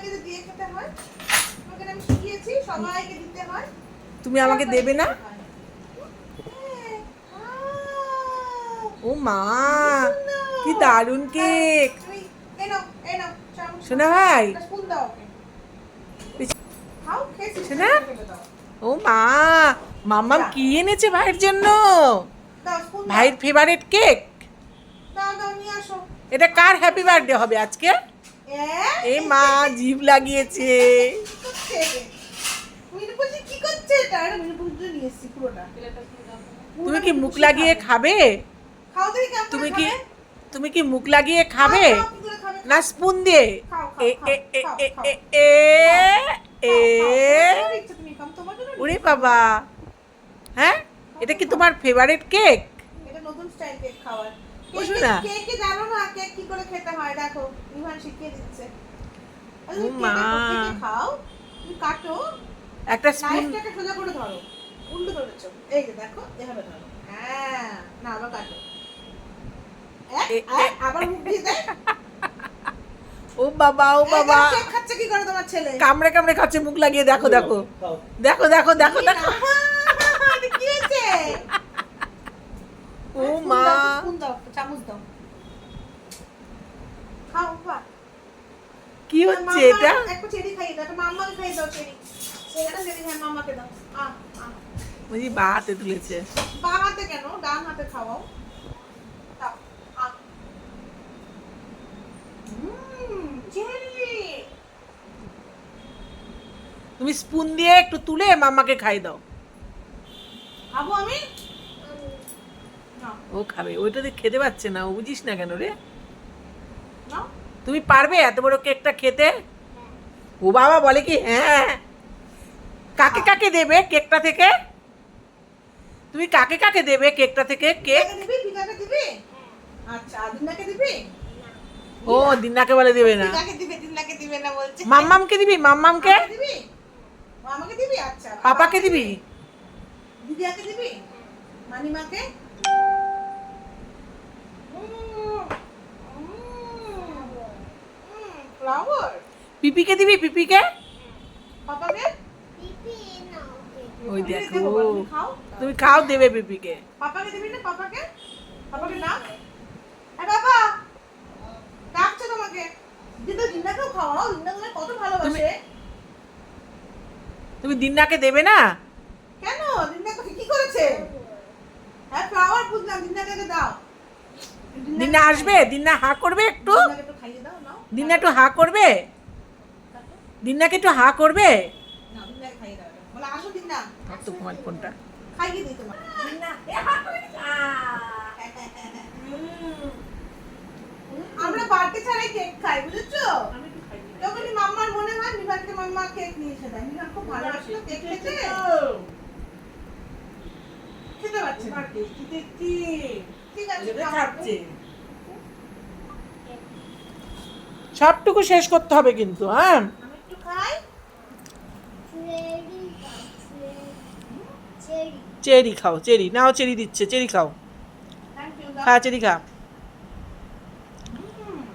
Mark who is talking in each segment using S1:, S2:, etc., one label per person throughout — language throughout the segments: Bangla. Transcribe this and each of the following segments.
S1: সবাইকে দিয়ে খেতে হয়। তোমাকে আমি শিখিয়েছি সবাইকে দিতে হয়।
S2: তুমি আমাকে দেবে না? ও মা কি দারুণ কেক। শোনা ভাই। শোনা? ও মা মাম্মাম কি এনেছে ভাইয়ের জন্য? ভাইয়ের ফেভারিট কেক এটা কার হ্যাপি বার্থডে হবে আজকে?
S1: এ
S2: মা জিভ লাগিয়েছে। তুমি কি মুখ লাগিয়ে খাবে? তুমি কি তুমি কি মুখ লাগিয়ে খাবে? না, স্পুন দিয়ে। এ এ এ এ এ বাবা। হ্যাঁ? এটা কি তোমার ফেভারিট কেক
S1: এটা নতুন স্টাইল কেক খাওয়ার।
S2: বুঝবে না?
S1: কেক কি জানো না? কেক কি করে খেতে হয়? দেখো ইভান শিখিয়ে দিচ্ছে। আরে
S2: মা।
S1: খাও তুমি কাটো।
S2: একটা স্পুন
S1: নাইফটাকে সোজা করে ধরো। উল্টো ধরেছো এই যে দেখো এভাবে ধরো। হ্যাঁ না আবার কাটো। এক,
S2: এ-
S1: এক, আবার মুখ দিয়ে দেয়
S2: ও বাবা ও বাবা।
S1: খাচ্ছে কি করে তোমার ছেলে?
S2: কামড়ে কামড়ে খাচ্ছে মুখ লাগিয়ে দেখো দেখো। দেখো দেখো দেখো দেখো
S1: এটা কি হয়েছে
S2: ও মা
S1: স্পুন দাও চামচ দাও খাও বাবা
S2: কি হচ্ছে
S1: মাম্মা,
S2: এটা
S1: একটু চেরি খাইয়ে দাও একটা মাম্মাকে খাইয়ে দাও চেরি একটা চেরি খাই মাম্মাকে দাও আহ আহ
S2: বুঝি বা হাতে তুলেছে।
S1: বাঁ হাতে কেন? ডান হাতে খাওয়াও।
S2: তুমি স্পুন দিয়ে একটু তুলে মামাকে খাই দাও।
S1: খাব আমি?
S2: ও খাবে ওইটা দিয়ে খেতে পাচ্ছে না ও বুঝিস না কেন রে?
S1: নাও
S2: তুমি পারবে এত বড় কেকটা খেতে? ও বাবা বলে কি হ্যাঁ। কাকে কাকে দেবে কেকটা থেকে? তুমি কাকে কাকে দেবে কেকটা থেকে? কেক?
S1: দিবি? পিকাকে দিবি? আচ্ছা
S2: ও দিনাকে বলে দেবে না।
S1: পিকাকে দিবি দিনাকে দিবে না বলছে।
S2: মাম্মামকে দিবি? মাম্মামকে?
S1: আচ্ছা
S2: পাপাকে দিবি।
S1: দিদিয়াকে দিবি? মানিমাকে?
S2: পিপিকে দিবি পিপিকে?
S1: পাপাকে?
S2: ওই দেখো
S1: তুমি খাও।
S2: দেবে পিপিকে।
S1: পাপাকে দিবি না পাপাকে? পাপাকে ডাক। হ্যাঁ বাবা ডাকছে তোমাকে। দিদি দিনাকেও খাওয়াও দিনা তোমায় কত ভালোবাসে।
S2: তুমি দিনাকে দেবে না?
S1: কেন? দিনাকে কি করেছে। হ্যাঁ ফ্লাওয়ার বুঝলাম দিনাকে দাও।
S2: দিনা আসবে? দিনা হা করবে একটু?
S1: দিনাকে একটু খাইয়ে দাও নাও।
S2: দিনা একটু হা করবে? দিনাকে একটু হা করবে?
S1: না দিনাকে খাইয়ে দাও বলে আসো দিনা
S2: তো তোমার ফোনটা।
S1: খাইয়ে দিই তোমার দিনা এ হাত করে দিলা। আমরা বাড়তি ছাড়াই কেক খাই বুঝেছ? যখনই মাম্মার মনে হয় নিভানকে মাম্মা কেক নিয়ে এসে দেয়। নিভান খুব ভালোবাসে কেক খেতে। খেতে। পারছে না। ঠিক আছে খাও।
S2: সবটুকু শেষ করতে হবে কিন্তু হ্যাঁ
S1: আমি একটু খাই
S2: চেরি খাও চেরি। নাও চেরি দিচ্ছে চেরি খাও। খা চেরি খা।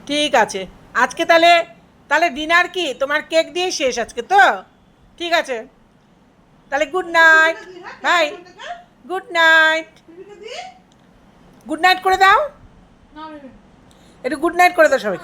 S2: ঠিক আছে। আজকে তাহলে তাহলে ডিনার কি? তোমার কেক দিয়ে শেষ আজকে তো? ঠিক আছে। তাহলে good night bye good night good night করে দাও। একটু গুড নাইট করে দাও সবাই